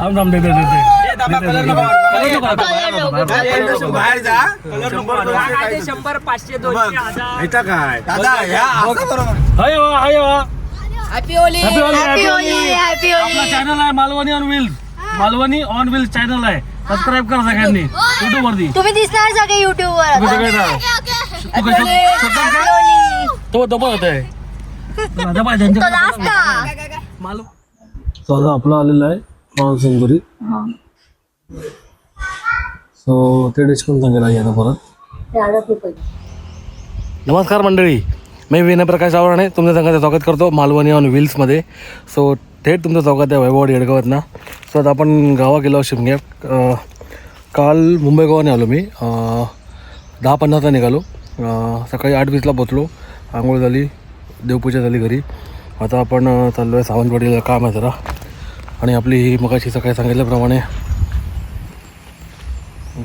देते देते नको काय ते शंभर पाचशे दोनशे हजार इथं काय? दादा ह्या असं बरोबर हाय वा हाय वा. Happy Holi happy Holi happy Holi happy आपला होली चॅनल आहे Malvani on wheels Malvani on wheels channel आहे. सबस्क्राईब करा सगळ्यांनी. युट्यूब वरती. तुम्ही दिसणार सगळे युट्यूब वर. सगळे. तू पण होत आहे. बाई, त्यांच्या- तो आता आपला आलेला आहे. पवन सिंगपुरी सो ते डिस्काउंट सांगेल आई आता परत? नमस्कार मंडळी. मी विनय प्रकाश आवराणे तुमच्या संघाचं स्वागत करतो मालवणी ऑन व्हील्समध्ये सो थेट तुमचं स्वागत आहे वैभववाडी येडगावात सो आता आपण गावा गेलो शिमग्यात. अं, काल मुंबई गोवाने आलो मी. अं, दहा पन्नासला निघालो. अं, सकाळी आठ वीसला पोचलो आंघोळ झाली देवपूजा झाली घरी. आता आपण अं, चाललो आहे सावंतवाडीला. काम आहे जरा. आणि आपली ही मगाशी सकाळी सांगितल्याप्रमाणे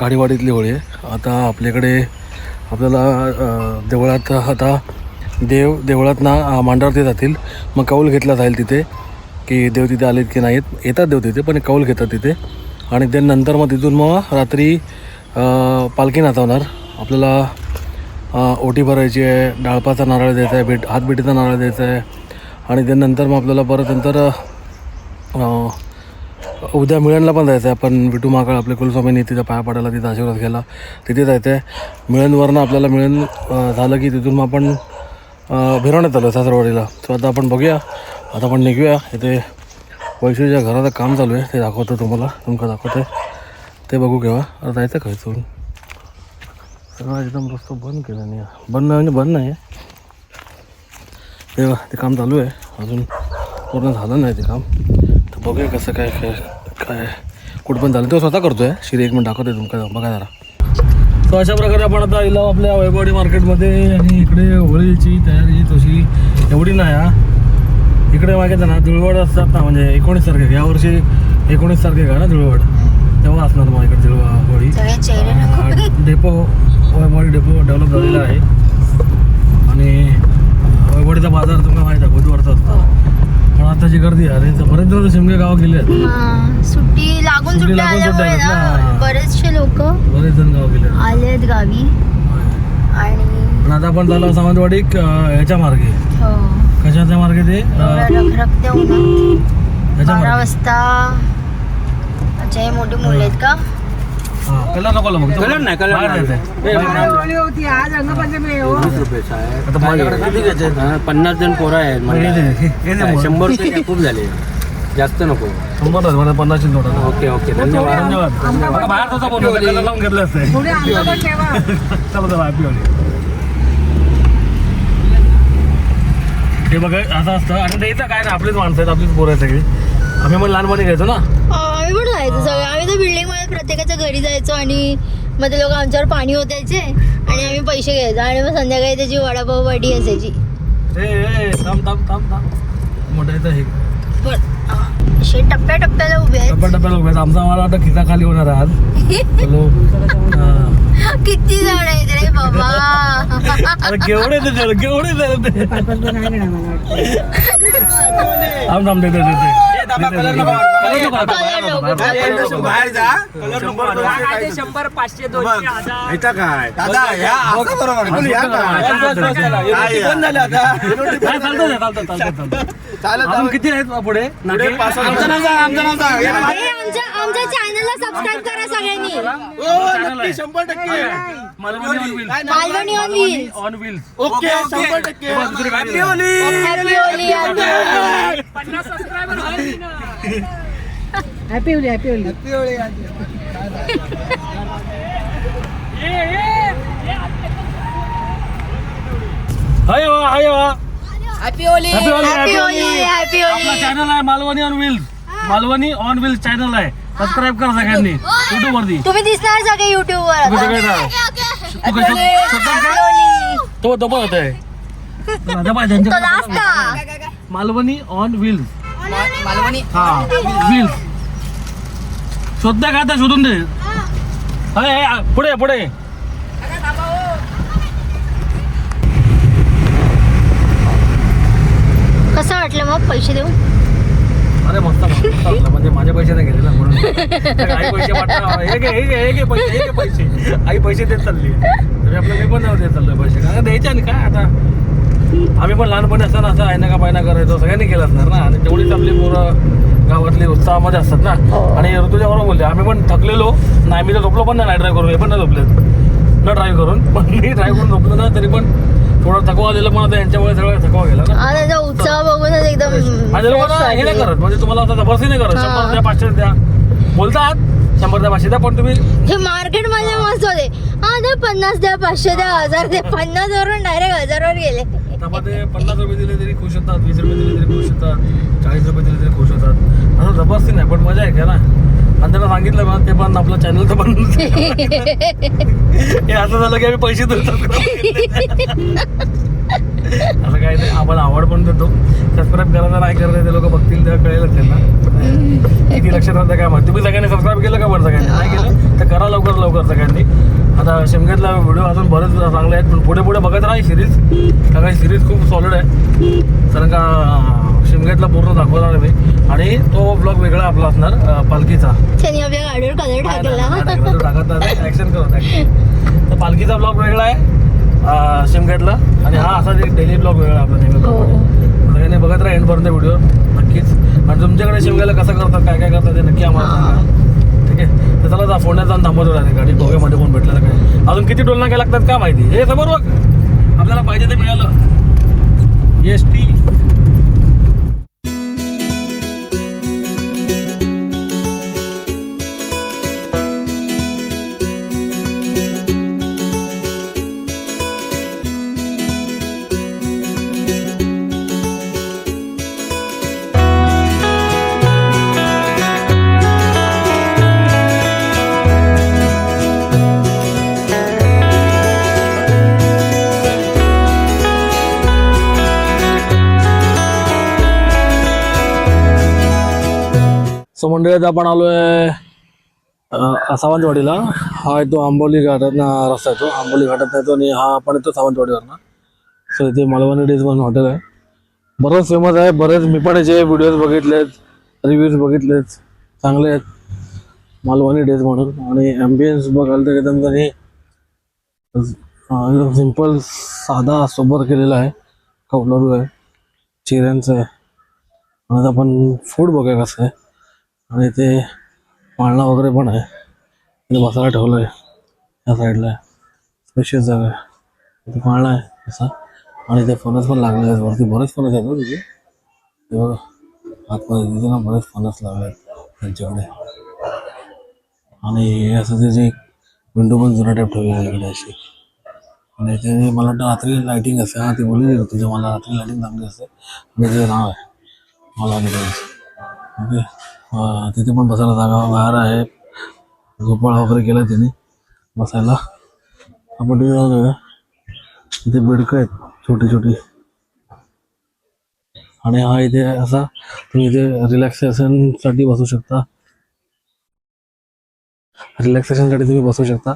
गाडीवाडीतली होळी आहे. आता आपल्याकडे आपल्याला देवळात आता देव देवळात ना मांडावरती जातील. मग कौल घेतला जाईल तिथे की देव तिथे आलेत की नाहीत. येतात देव तिथे पण कौल घेतात तिथे. आणि ते नंतर मग तिथून मग रात्री पालखी नाचवणार. आपल्याला ओटी भरायची आहे डाळपाचा नारळ द्यायचा आहे भेट हातबेटीचा नारळ द्यायचा आहे. आणि त्यानंतर मग आपल्याला परत नंतर उद्या मिळणला पण जायचं आहे आपण विटू महाकाळ आपले कुलस्वामींनी तिथं पाया पडायला तिथं आशीर्वाद घ्यायला तिथे जायचं आहे मिळणवरनं आपल्याला मिळण झालं की तिथून मग आपण फिरवण्यात भिरवण्यात आलो सासरवाडीला. सो आता आपण बघूया. आता आपण निघूया. इथे वैशूच्या घराचं काम चालू आहे. ते दाखवतो तुम्हाला. तुमका दाखवतो ते बघू केव्हा. आता जायचं काय इथून? सगळं एकदम रस्तो बंद केला नाही. बंद नाही म्हणजे बंद नाही. आहे ते काम चालू आहे. अजून पूर्ण झालं नाही ते काम. बघूया कसं काय काय काय. कुठं पण झालं. तो स्वतः करतोय. शिरी एक मिनिट दाखवते तुमका बघा जरा. तो अशा प्रकारे आपण आता इला आपल्या वैभवडी मार्केटमध्ये आणि इकडे होळीची तयारी तशी एवढी नाही हा. इकडे मागे ना धुळवड असतात ना म्हणजे एकोणीस तारखे. यावर्षी एकोणीस तारखे का ना धुळवड? तेव्हा असणार मग इकडे धुळवा Holi. Depot Vaibhavwadi depot develop झालेला आहे आणि वैभवडीचा बाजार तुम्हाला माहीत आहे बुधवारचा असतो जी गर्दी अरे बरेच जण शिमगे गाव गेले हा, सुट्टी लागून सुट्टी आल्यामुळे ना. बरेचसे लोक बरेच जण गाव गेले आहेत. आलेत गावी. आणि आता आपण चाललो सावंतवाडी ह्याच्या मार्गे. हो. कशाच्या मार्गे ते? बारा वाजता. अच्छा हे मोठी मुलं आहेत का? कलर नको मग कलर नाही, कलर होती आज रंगपंचमी आहे हो. वीस रुपयाचा आहे आता माझ्याकडे किती घ्यायचे आहेत? हा, पन्नास जण पोरं आहेत हे म्हणजे हे- हे. शंभर रुपये खूप झाले. जास्त नको. शंभर मला नोट आहे. ओके ओके धन्यवाद. धन्यवाद. बाहेर लावून घेतले असते. चला चला हॅपी हे बघा असं असतं. आणि ते काय नाही आपलीच माणसं आहेत आपलीच पोरं आहेत सगळी. आम्ही पण लहानपणी घ्यायचो ना. आम्ही पण जायचो सगळे. आम्ही तर बिल्डिंगमध्ये प्रत्येकाच्या घरी जायचो आणि मग ते लोक आमच्यावर पाणी ओतायचे आणि आम्ही पैसे घ्यायचो आणि मग संध्याकाळी त्याची वडापाव वाटी असायची. ए ए थांब थांब थांब थांब. मोठं इथं हे. पण असे टप्प्या टप्प्याला उभे आहेत. टप्प्याला. आमचा मला वाटतं खिसा खाली होणार आहे आज. चलो हा. किती जण आहेत रे बाबा? अरे केवढे ते जण केवढे जण ते. थांब थांब देते देते बाहेर जा कलर ते शंभर पाचशे दोनशे हजार इथं काय दादा ह्या असं बरोबर बस, बस, काय? काय या? चालतं ते, चालतं चालतं चालतं अजून किती आहेत पुढे नाके? आमचं नाव सांग, आमचं नाव सांग. या. हे आमच्या आमच्या चॅनलला सबस्क्राईब करा सगळ्यांनी हो, नक्की, शंभर टक्के Malvani on wheels. Malvani on wheels. On wheels. Okay शंभर टक्के. Happy Holi happy Holi happy Holi पन्नास सबस्क्रायबर झाली ना. Happy Holi happy Holi hi वा, हाय वा. Happy Holi Happy Holi, happy Happy Holi Holi. Happy आपला Holi channel आहे Malvani on wheels Malvani on wheels channel आहे सबस्क्राईब करा सगळ्यांनी युट्यूब वरती. तुम्ही दिसणार सगळे युट्यूब वर. सगळे. तू पण होत आहे. तो त्यांच्या- लास्ट का मालवणी ऑन व्हील्स मालवणी हा व्हील्स शोधता का आता? शोधून दे. हाय, पुढे पुढे. कसं वाटलं मग पैसे देऊ अरे मस्त. म्हणजे माझे पैसे नाही गेले ना म्हणून. आई पैसे वाटणार हे घे हे घे हे घे पैसे हे घे पैसे. आई पैसे देत चालली. तरी आपलं मी पण नाही देत चाललोय पैसे. कारण द्यायचे आणि काय आता? आम्ही पण लहानपणी असताना असं आहे ना का पायना करायचो सगळ्यांनी केलं असणार ना? आणि तेवढीच आपली पोरं गावातली उत्साहामध्ये असतात ना? आणि ऋतुच्या बरोबर बोलले आम्ही पण थकलेलो. नाही मी तर झोपलो पण नाही ड्राईव्ह करून. हे पण नाही झोपलेत. न ड्राईव्ह करून. पण मी ड्राईव्ह करून झोपलो ना तरी पण थोडा थकवा दिला पण आता यांच्यामुळे सगळं थकवा गेला ना. त्यांचा उत्साह बघूनच एकदम आणि लोकांना हे नाही. करत. म्हणजे तुम्हाला आता जबरदस्ती नाही करत. शंभर द्या पाचशे द्या. बोलतात. शंभर द्या पाचशे द्या पण तुम्ही हे मार्केटमध्ये मस्त होते. हा द्या पन्नास द्या पाचशे द्या हजार द्या. पन्नास वरून डायरेक्ट हजारवर गेले. त्यामध्ये पन्नास रुपये दिले तरी खुश होतात वीस रुपये दिले तरी खुश होतात चाळीस रुपये दिले तरी खुश होतात. असं जबरदस्ती नाही पण मजा आहे का ना आणि त्यांना सांगितलं ना ते पण आपलं चॅनल तर पण हे असं झालं की आम्ही पैसे देतो. असं काही नाही आपण आवड पण देतो. सबस्क्राईब करायचं नाही करत ते लोक बघतील तेव्हा कळेलच त्यांना किती लक्षात राहतं काय माहिती. तुम्ही सगळ्यांनी सबस्क्राईब केलं का बरं सगळ्यांनी? नाही केलं तर करा लवकर लवकर सगळ्यांनी. आता शिमग्यातला व्हिडिओ अजून बरेच चांगले आहेत पण पुढे पुढे बघत राहा सिरीज सगळ्या सिरीज खूप सॉलिड आहे. कारण का शिमग्यातला पूर्ण दाखवणार आहे मी. आणि तो ब्लॉग वेगळा आपला असणार पालखीचा. ऍक्शन करत आहे तर पालखीचा ब्लॉग वेगळा आहे अं, शिमग्यातला. आणि हा असा डेली ब्लॉग वेगळा आपला नेहमी सगळ्यांनी बघत राहा एंडपर्यंत व्हिडिओ नक्कीच. आणि तुमच्याकडे शिमग्याला कसं करतात काय काय करतात ते नक्की आम्हाला सांगा. ठीक आहे? तर चला जा फोडण्यात जाऊन थांबवतो राहते गाडी दोघेमध्ये कोण भेटलं काय. अजून किती टोल नाके लागतात काय माहिती? हे समोर बघ. आपल्याला पाहिजे ते मिळालं. एस टी सो मंडळीत आपण आलोय आहे सावंतवाडीला. हा येतो आंबोली घाटात रस्ता येतो. आंबोली घाटात येतो आणि हा आपण येतो सावंतवाडीवर ना सो इथे मालवणी डेज म्हणून हॉटेल आहे. बरंच फेमस आहे. बरेच मी पण याचे व्हिडिओज बघितलेत रिव्ह्यूज बघितलेत. चांगले आहेत. मालवणी डेज म्हणून. आणि ॲम्बियन्स बघायला तर एकदम त्यांनी एकदम सिंपल साधा सोबर केलेला आहे. कौलरू आहे. चिऱ्यांचं आहे. आणि आता आपण फूड बघूया कसं आहे. आणि ते पाळणा वगैरे पण आहे. तिथे बसायला ठेवलं आहे या साईडला. स्पेशल जागा आहे. तिथे पाळणा आहे असा आणि ते फणस पण लागले आहेत. वरती बरेच फणस आहेत ना तिथे. ते बघा. आतमध्ये तिथे ना बरेच फणस लागले आहेत त्यांच्याकडे. आणि असं असं त्याची विंडो पण जुना टाईप ठेवली इकडे अशी आणि ते मला वाटतं रात्री लायटिंग असते हां ती बोलली तुझ्या मला रात्री लायटिंग चांगली असते. आणि त्याचं नाव आहे. मला ओके तिथे पण बसायला जागा बाहेर आहे. झोपाळा वगैरे केला तिने. बसायला. आपण तिथे जाऊन इथे बेडकं आहेत छोटी छोटी. आणि हा इथे असा तुम्ही इथे रिलॅक्सेशनसाठी बसू शकता. रिलॅक्सेशनसाठी तुम्ही बसू शकता.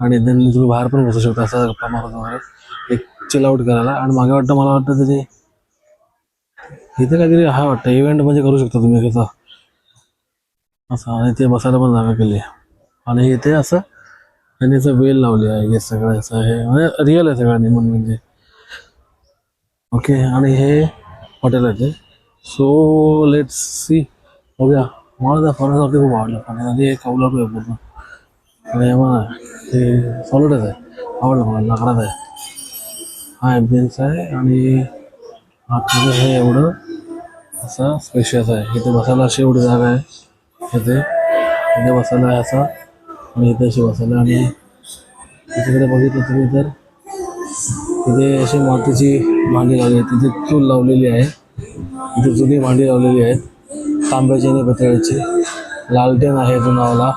आणि देन तुम्ही बाहेर पण बसू शकता असं गप्पा मारत वगैरे एक चिल आउट करायला. आणि मागे वाटतं मला वाटतं त्याचे इथे काहीतरी हा वाटतं. इव्हेंट म्हणजे करू शकता तुम्ही कसं असं आणि ते बसायला पण जागा केली. आहे आणि इथे असं त्यांनी असं वेल लावली आहे हे सगळं असं हे म्हणजे रिअल आहे सगळं निमन म्हणजे. ओके आणि हे हॉटेल आहे ते. सो लेट सी बघूया. मला त्या फॉरेनवरती खूप आवडलं. आणि आणि हे कौलारू आहे पूर्ण. आणि हे बघा, हे सॉलिडच आहे. आवडलं मला लाकडात आहे. हा ॲम्बियन्स आहे आणि आतमध्ये हे एवढं. असं स्पेशियस आहे. इथे बसायला अशी एवढी जागा आहे. इथे. इथे बसायला आहे असा. आणि इथे अशी बसायला आणि तिकडे बघितलं तुम्ही तर तिथे अशी मातीची भांडी लावली आहे तिथे चूल लावलेली आहे. इथे जुनी भांडी लावलेली आहेत. तांब्याची आणि पितळेची लालटेन आहे जुनावाला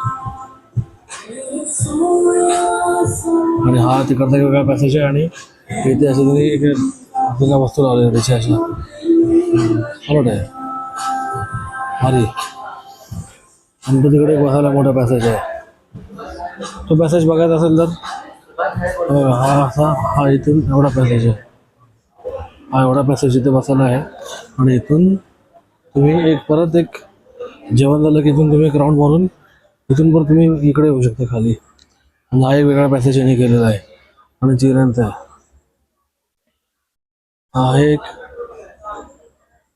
आणि हा तिकडचा वेगळा पॅसेज आहे आणि इथे असे तुम्ही एक जुन्या वस्तू लावलेल्या त्याच्या अशा. हलट आहे. अरे आणि तिकडे बसायला मोठा पॅसेज आहे. तो पॅसेज बघायचा असेल तर हो, हा असा हा इथून एवढा पॅसेज आहे. हा एवढा पॅसेज इथे बसायला आहे. आणि इथून तुम्ही एक परत एक जेवण झालं की इथून तुम्ही एक राऊंड मारून इथून परत तुम्ही इकडे येऊ शकता खाली. आणि हा एक वेगळा पॅसेज यांनी केलेला आहे. आणि चिऱ्यांचा आहे. हा एक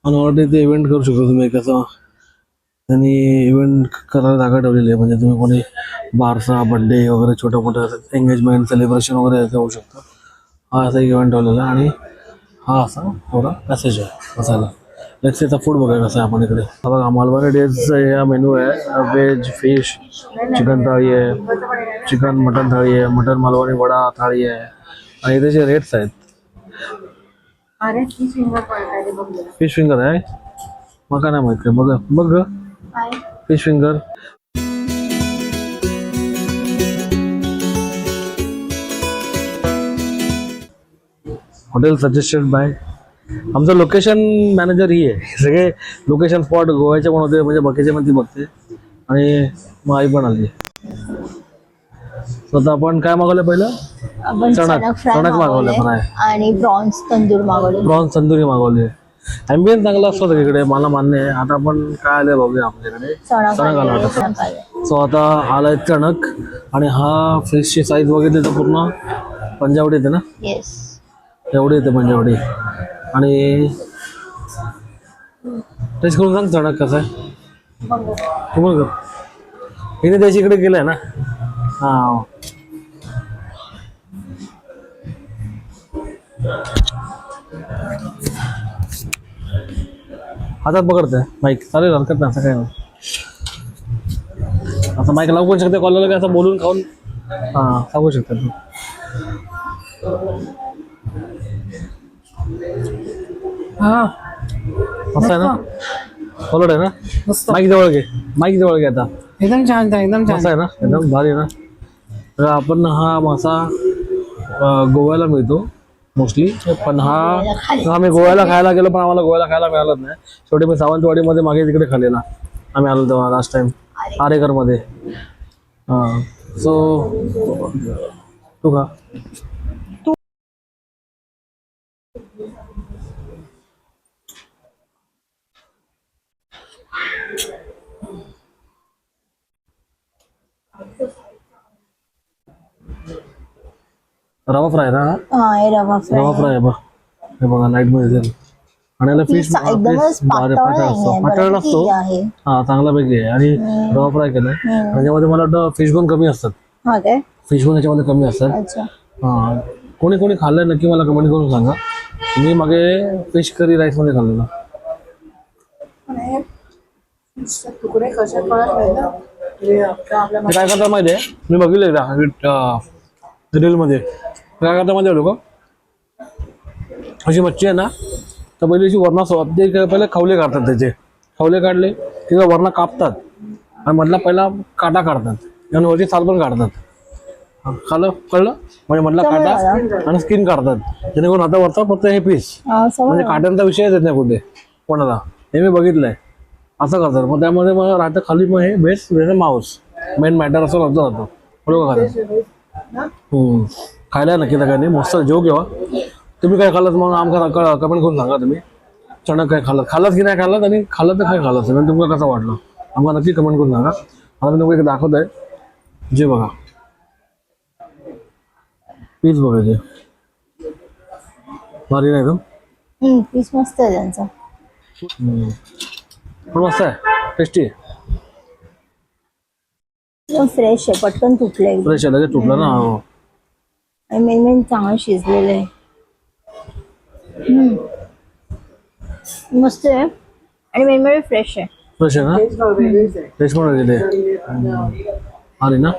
आणि ऑलरेडी ते इव्हेंट करू शकता तुम्ही कसं त्यांनी इव्हेंट करायला जागा ठेवलेली आहे. म्हणजे तुम्ही कोणी बारसा बड्डे वगैरे छोटं मोठं एंगेजमेंट सेलिब्रेशन वगैरे याचं होऊ शकतं. हा असा एक इव्हेंट ठेवलेला आहे आणि हा असा थोडा पॅसेज आहे. बसायला लेट्स त्याचा फूड बघूया कसं आहे आपण इकडे. बघा मालवणी डेजचा हा मेनू आहे. व्हेज फिश चिकन थाळी आहे. चिकन मटन थाळी आहे. मटन मालवणी वडा थाळी आहे. आणि इथे जे रेट्स आहेत. बघ फिश फिंगर आहे. मग काय नाही माहीत बघ बघ fish finger hotel suggested by आमचं लोकेशन मॅनेजर ही आहे. सगळे लोकेशन स्पॉट गोव्याचे पण होते म्हणजे बाकीचे पण ती बघते. आणि मग आई पण आली. स्वतः आपण काय मागवलं पहिलं? चणक- चणक मागवले मागवले fry. आणि प्रॉन्स तंदूर मागवले प्रॉन्स तंदुरी मागवली ॲम्बियन्स चांगला असतो तिकडे मला मान्य आहे. आता आपण काय आलं बघूया आपल्याकडे? चणक आला आले. सो आता आलाय चणक आणि हा फिशची साईज बघितली तर पूर्ण पंजावडी येते ना? येस एवढी येते पंजावडी आणि टेस्ट करून सांग चणक कसं आहे. तू बघ हिने त्याच्या इकडे गेलाय ना? हा. हातात पकडतंय. माईक चालेल हरकत नाही असं काय नाही आता माईक लावू पण शकते कॉलला काय असं बोलून खाऊन. हां सांगू शकता. तू हा. मस्त आहे ना? कॉलर आहे ना? मस्त. माईक जवळ घे. माईक जवळ घे आता. एकदम छान था एकदम छान. मस्त आहे ना? एकदम भारी आहे ना? तर आपण हा मासा गोव्याला मिळतो. मोस्टली पण हा आम्ही गोव्याला खायला गेलो पण आम्हाला गोव्याला खायला मिळालं नाही. शेवटी मी सावंतवाडीमध्ये मागे तिकडे खाल्लेला. आम्ही आलो तेव्हा लास्ट टाइम आरेकरमध्ये. हां. सो तू का रवा फ्राय ना? हा? हा हे रवा फ्राय. रवा फ्राय आहे बघ. हे बघा लाइटमध्ये आणि याला फिश एकदमच पातळ नाहीये पातळ बऱ्यापैकी आहे. हा चांगल्यापैकी आहे. आणि रवा फ्राय केलाय. आणि त्याच्यामध्ये मला वाटतं फिश बोन कमी असतात. हा काय? फिश बोन याच्यामध्ये कमी असतात. अच्छा. हा कोणी कोणी खाल्लंय नक्की मला कमेंट करून सांगा. मी मागे फिश करी राईसमध्ये खाल्लेला. तुकडे कसे कळत नाही ना आपलं आपल्या ते काय करतात माहिती आहे मी बघितलं एकदा रीलमध्ये काय करतात आहे लोक. अशी मच्छी आहे ना तर पहिली अशी वरणा ते पहिले खवले काढतात त्याचे. खवले काढले की ते वरणा कापतात. आणि मधला पहिला काटा काढतात. आणि वरची साल पण काढतात. खालं कळलं? म्हणजे मधला काटा आणि स्किन काढतात. जेणेकरून आता वरचा फक्त हे पीस. म्हणजे काट्यांचा विषयच येत नाही कुठे कोणाला. हे मी बघितलंय. असं करतात. मग त्यामध्ये मग राहतं खाली मग हे बेस्ट माऊस मेन मॅटर असं राहतं. राहतो बरोबर हम्म. खायला नक्की सगळ्यांनी मस्त जेव घेवा तुम्ही काय खाल्लं मग? आमका कमेंट करून सांगा तुम्ही. चणक काय खाल्लं खाल्लं की नाही खाल्लं आणि खाल्लं तर काय असेल आणि तुम्हाला कसं वाटलं? आम्हाला नक्की कमेंट करून सांगा. आता मी तुम्हाला एक दाखवत आहे. जे बघा. प्लीज बघा जे. भारी नाही एकदम पीस मस्त आहे त्यांचा. पण मस्त आहे. टेस्टी आहे. फ्रेश आहे पटकन तुटलं फ्रेश आहे लगेच तुटलं ना? हो. आणि मेन मेन चांगलं शिजलेलं आहे. मस्त आहे. आणि मेन म्हणजे फ्रेश आहे. फ्रेश आहे ना? टेस्ट पण गेले आली ना?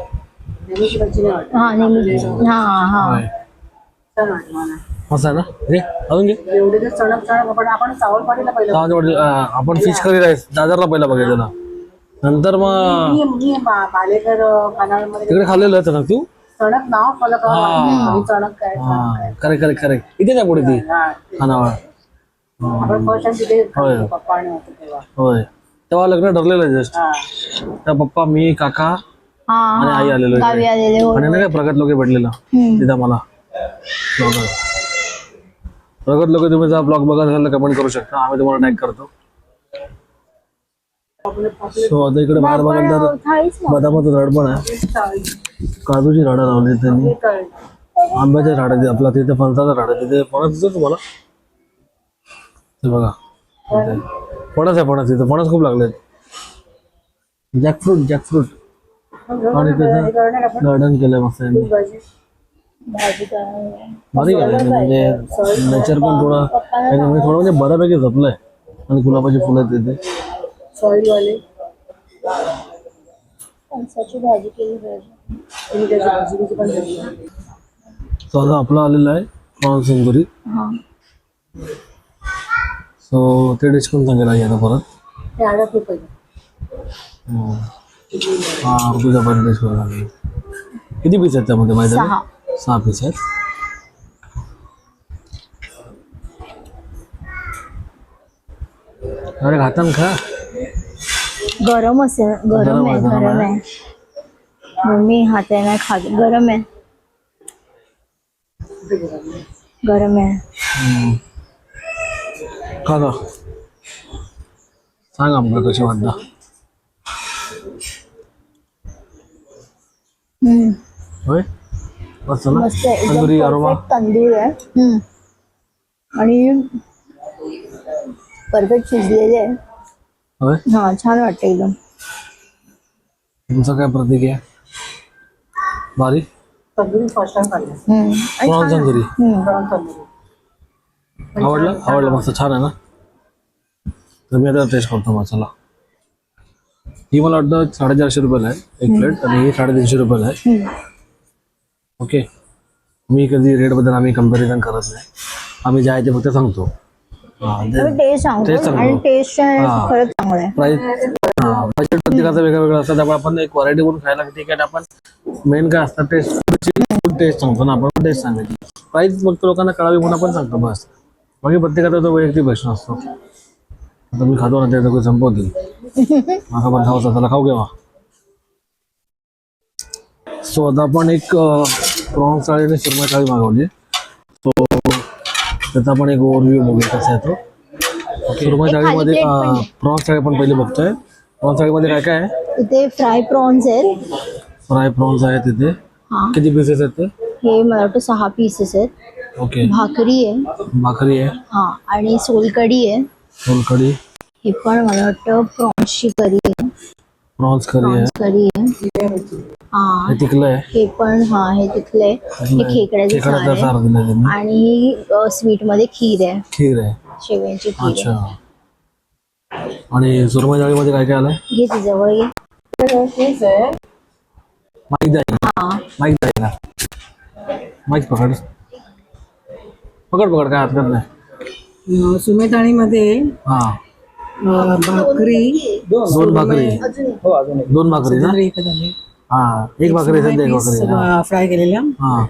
हा नेहमी. हा हा. मस्त आहे ना? घे अजून घे. आपण फिश करी राईस दादरला पहिला बघितलेला. नंतर मग तिकडे खाल्लेलं आहे ना तू? चणक नाव फलक आणि चणक काय हा. करेक्ट करेक्ट करेक्ट इथेच आहे पुढे ती. हा. खानावळ आपण फर्स्ट टाइम तिथे होय. खाल्लं, पप्पा आणि होतो तेव्हा. होय. तेव्हा लग्न ठरलेलं जस्ट हा. त्या पप्पा मी काका हा आणि आई आलेलो इकडे. गावी आलेले हो आणि नाही काय प्रगत लोक भेटलेला हम्म. तिथं मला. प्रगत. लोक तुम्ही जर ब्लॉग बघत असाल तर कमेंट करू शकता. आम्ही तुम्हाला टॅग करतो. सो आता इकडे बाहेर ना. बदामाचं झाड पण आहे. काजूची झाडं लावली त्यांनी. आंब्याच्या झाड आहे आपला तिथे फणसाचं झाड आहे तिथे फणस दिसतो तुम्हाला? ते बघा. फणस आहे फणस तिथे फणस खूप लागलेत. Jackfruit jackfruit. आणि त्याचं गार्डन केलंय मस्त यांनी. भारी म्हणजे नेचर पण थोडं म्हणजे थोडं म्हणजे बऱ्यापैकी जपलंय. आणि गुलाबाची फुलं तिथे. सॉइल वाले फणसाची भाजी केली पाहिजे. तुम्ही त्याची भाजी बिजी पण देऊ सो आता आपला आलेला आहे. प्रॉन्स तंदुरी हा. सो ते डिश पण सांगेल आहे आता परत? ते आडत रुपये हम्म. हा. तुझ्या पण डिश सांगेल? किती पीस आहेत त्यामध्ये माहिती आहे सहा. सहा पीस आहेत. अरे खाता ना खा. गरम असेल गरम आहे गरम आहे, मम्मी हात नाही खात गरम आहे. गरम आहे. खा खा सांग आम्हाला कशी. होय? मस्त ना? आहे तंदुरी अरोमा आहे. हम्म. आणि परफेक्ट शिजलेले आहे. होय? हा छान वाटतं एकदम. तुमचं काय प्रतिक्रिया भारी. तंदुरी फर्स्ट टाइम खाल्ली. हम्म. आणि प्रॉन्स छान तंदुरी? हम्म. गरम तंदुरी? आवडलं? आवडलं मस्त छान आहे ना? तर मी आता टेस्ट करतो मसाला. ही मला वाटतं साडेचारशे रुपयाला आहे एक प्लेट आणि ही साडेतीनशे रुपयाला आहे. हम्म. ओके मी कधी रेटबद्दल आम्ही कंपॅरिझन करत नाही. आम्ही जे आहे ते फक्त सांगतो. टेस्ट सांगतो टेस्ट सांगतो. आणि टेस्ट. खरंच चांगलं आहे. प्राईस बजेट प्रत्येकाचं वेगळं वेगळं असतं. त्यामुळे आपण एक व्हरायटी करून खायला ठीक आहे आपण मेन काय असतं टेस्ट फूड टेस्ट सांगतो ना. आपण टेस्ट सांगायची. प्राईस फक्त लोकांना कळावी म्हणून आपण सांगतो बस. बाकी प्रत्येकाचा तो वैयक्तिक प्रश्न असतो. आता मी खातो ना ते सगळं संपवतील. माझा पण खाऊ त्याला खाऊ घेवा सो आता आपण एक प्रॉन्स थाळी आणि सुरमई थाळी मागवली. त्याचा आपण एक ओव्हरव्ह्यू बघूया कसा आहे तो. सुरमई थाळीमध्ये पण. प्रॉन्स थाळी आपण पहिले बघतोय. प्रॉन्स थाळीमध्ये काय काय आहे? इथे फ्राय प्रॉन्स आहेत. फ्राय प्रॉन्स आहे तिथे हा. किती पीसेस आहेत ते? हे मला वाटतं सहा पीसेस आहेत. ओके भाकरी आहे. भाकरी आहे. हा. आणि सोलकढी आहे. सोलकढी. हे पण मला वाटतं प्रॉन्सची करी आहे. प्रॉन्स करी आहे. करी आहे. हा. हे तिकलं आहे हे पण हा हे तिथले हे खेकड्याचे सार खेकड्याचा आहे. सार दिला त्यांनी. आणि स्वीटमध्ये खीर आहे. खीर आहे. शेवयांची खीर अच्छा. आहे आणि सुरमई थाळीमध्ये काय काय आलंय? घे ती जवळ घे. आहे. माहीत आहे हा. माहीत आहे का माहीत पकड. पकड पकड काय हरकत नाही. सुमेताणीमध्ये हा. भाकरी. दोन भाकरी. दोन भाकरी ना? एक झाले हा एक भाकरी सध्या एक भाकरी हा. फ्राय केलेल्या. हा.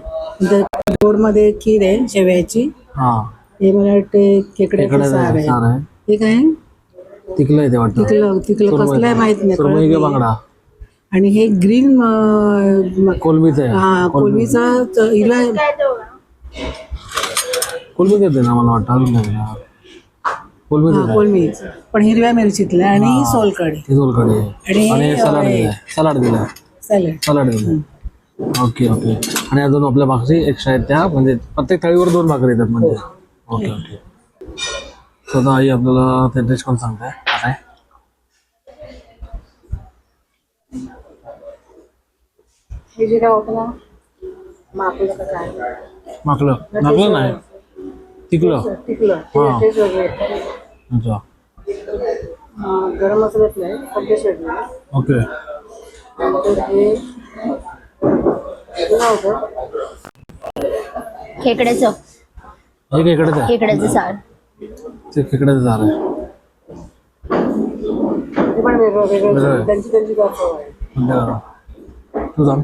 नंतर गोडमध्ये खीर आहे शेवयाची. हा. हे मला वाटते खेकड्याचा सार आहे. सार आहे. हे काय? तिकलं आहे ते वाटतं. तिकलं तिकलं कसलं आहे माहीत नाही सुरमई का. बांगडा? आणि हे ग्रीन कोलमीच आहे. हा कोलमीचा हिरवा कोलमीच येते ना मला वाटतं अजून नाही हा, कोलमी पण हिरव्या मिरचीतलं आणि सोलकढी. ती सोलकढी. आहे आणि आणि सलाड दिलाय सलाड दिलाय सॅलड. सलाड दिलाय ओके ओके. आणि अजून आपल्या भाकरी एक्स्ट्रा आहेत त्या म्हणजे प्रत्येक थाळीवर दोन भाकरी येतात म्हणजे. Okay okay. स्वतः आई आपल्याला ते टेस्ट करून सांगताय? काय हे जे काय वापरा मापलं का काय माकलं. माकलं नाही. तिकलं टिकलं हा. वेगळे. अच्छा हा, गरम मसाल्यात नाही पण टेस्ट वेगळे आहे. ओके. नंतर हे हे काय होतं. खेकड्याचं. हे काय इकडेच आहे? खेकड्याचं सार. ते खेकड्याचं झाड आहे. ते पण वेगळं वेगळं. वेगळं. त्यांची त्यांची काय चव आहे तू सांग.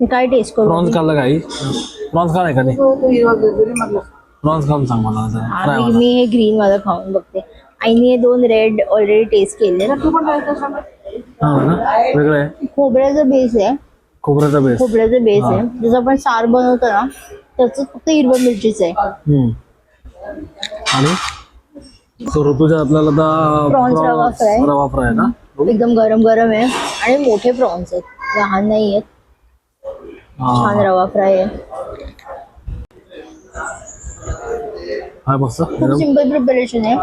मी काय टेस्ट करू प्रॉन्स खाल्लं का आई? प्रॉन्स खा नाही का नाही? तो तो हिरवा गरगरी मधला प्रॉन्स खाऊन सांग मला आता. हा, मी हे ग्रीन वाला खाऊन बघते. आईने हे दोन रेड ऑलरेडी टेस्ट केले. तू पण सांग? हा ना? वेगळं आहे? खोबऱ्याचं बेस आहे. खोबऱ्याचा बेस खोबऱ्याचं बेस आहे. जसं आपण सार बनवतो ना त्याचं फक्त हिरवं मिरचीच आहे. हम्म. आणि? सो ऋतूच्या आपल्याला Prawns रवा आता fry. रवा फ्राय ना एकदम गरम गरम आहे. आणि मोठे प्रॉन्स आहेत. लहान नाही आहेत. छान रवा फ्राय आहे. हा मस्त? खूप सिंपल प्रिपरेशन आहे.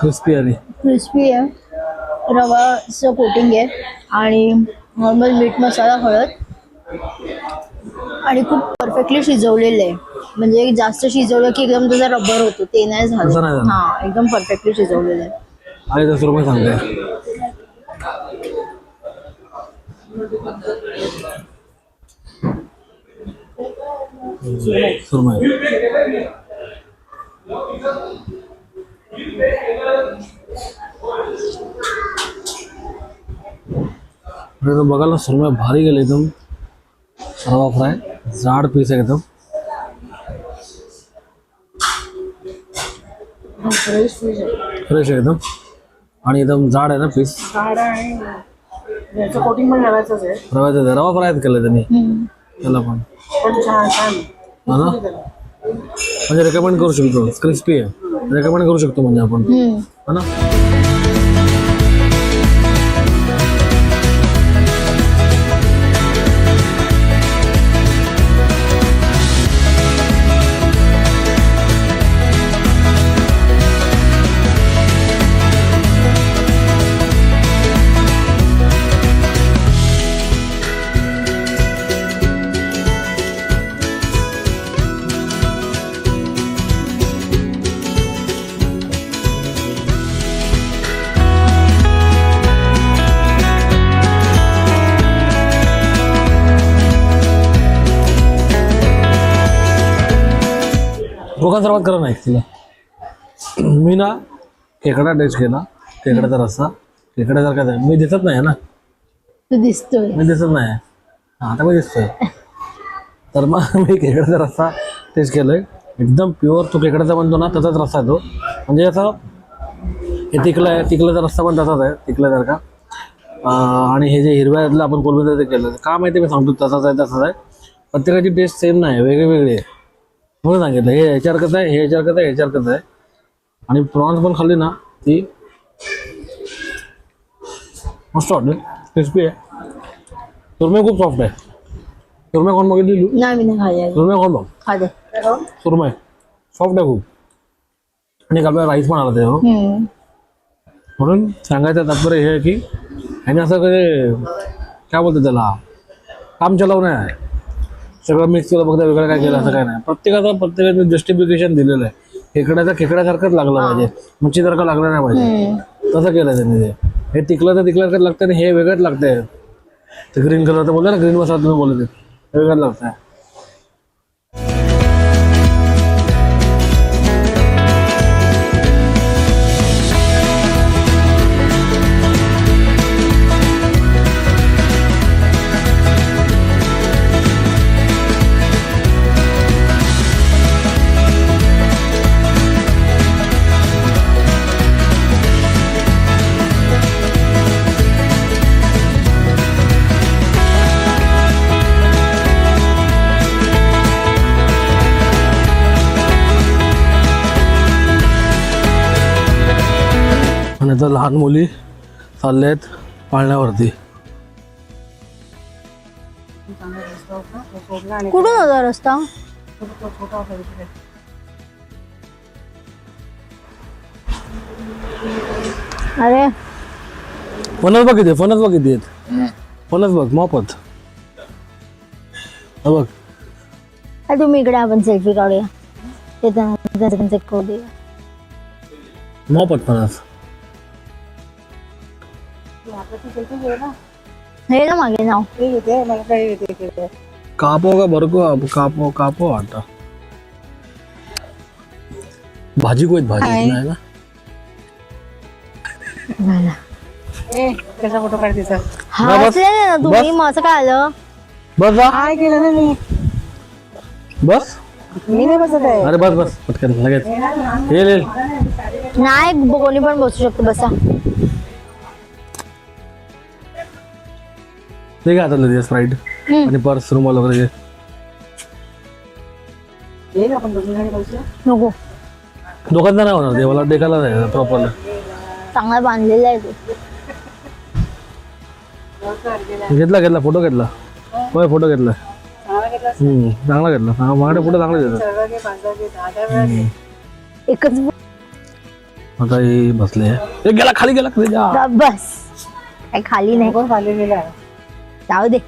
क्रिस्पी आणि? क्रिस्पी आहे. रवाचं कोटिंग आहे. आणि नॉर्मल मीठ मसाला हळद. आणि खूप परफेक्टली शिजवलेलं आहे. म्हणजे जास्त शिजवलं की एकदम त्याचा रबर होतो. ते नाही तसं नाही झालं. झालं. हा एकदम परफेक्टली शिजवलेलं आहे. रुपये सांगते. सुरमई. बघायला ना भारी गेले एकदम। रवा फ्राय जाड पीस आहे एकदम। फ्रेश आहे एकदम। आणि एकदम जाड आहे ना पीस। कोटिंग पण आहे रव्याचं रवा फ्राय केलं त्यांनी त्याला पण छान छान। हा। म्हणजे रेकमेंड करू शकतो. क्रिस्पी आहे. रेकमेंड करू शकतो म्हणजे आपण. हा ना? सर्वात करा नाही तिला मी ना खेकडा टेस्ट केला खेकड्याचा रस्सा खेकड्यासारखा आहे. मी दिसत नाही ना. तो दिसतोय. मी दिसत नाही. हा, आता मी दिसतोय. तर मग मी खेकड्याचा रस्सा टेस्ट केलाय. एकदम प्युअर तो खेकड्याचा बनतो ना तसाच रस्सा आहे तो. म्हणजे असं हे तिकलं आहे तिकल्याचा रस्सा पण तसाच आहे तिकल्यासारखा अं, आणि हे जे हिरव्यातलं आपण कोलंबीचं ते केलं. का माहिती मी सांगतो तसाच आहे तसाच आहे. प्रत्येकाची टेस्ट सेम नाही वेगळी वेगळी आहे. म्हणून सांगितलं हे ह्याच्यावर कसं आहे? हे ह्याच्यावर कसं आहे? ह्याच्यावर कसं आहे? आणि प्रॉन्स पण खाल्ली ना ती मस्त वाटली. क्रिस्पी आहे. सुरमई खूप सॉफ्ट आहे. सुरमई कोण बघितली नाही मी नाही खाल्ली. सुरमई कोण बघ खाते सुरमई. सॉफ्ट आहे खूप. आणि एक आपल्याला राईस पण आला त्याच्यावर. हम्म. म्हणून सांगायचं तात्पर्य हे आहे की ह्याने असं काय बोलतात त्याला? काम चलाव नाही आहे सगळं मिक्स केलं फक्त वेगळं काय केलं असं काय नाही. प्रत्येकाचं प्रत्येकाचं जस्टिफिकेशन दिलेलं आहे. खेकड्याचा खेकड्यासारखंच लागलं पाहिजे. मच्छीसारखं लागलं नाही पाहिजे. तसं केलं त्यांनी ते. हे टिकलं तर टिकल्यासारखं लागतं आणि हे वेगळंच लागतंय. ते ग्रीन कलरचं बोललं ना ग्रीन मसाला तुम्ही बोलत वेगळंच लागतंय. आता लहान मुली चालल्या आहेत पाळण्यावरती. कुठून होता रस्ता? अरे. फणस बघ किती फणस बघ किती आहेत फणस बघ मोफत. हा बघ. हा, तुम्ही इकडे आपण सेल्फी काढूया. ते त्याचं चेक करू दे मोफत फणस. हे ना मागे नाव. हे. कापो का बरको कापो कापो आता. भाजी कोण भाजी नाही ना? ए कसा फोटो काढतीचा हा बस. असले ना तुम्ही मग असं काय आलं बस जा. काय केलं ना मी? बस. मी नाही बसत आहे. अरे बस बस. पटकन लगेच. ये ले नाही कोणी पण बसू शकतो बसा. ते काय आता लगेच स्प्राईट आणि पर्स रुमाल वगैरे? नको. दोघांना नाही होणार देवाला टेकायला नाही प्रॉपरला चांगला बांधलेला आहे तो. घेतला घेतला फोटो घेतला. होय फोटो घेतला. चांगला घेतला हम्म, चांगला घेतला. हा मागडे फोटो चांगले देतात. सर्व घे पांढरा घे दहा दहा वेळा घे. एकच आता हे बसले. हे गेला खाली गेला खाली जा. बस. काय खाली नाही. कोण खाली गेला. जाऊ दे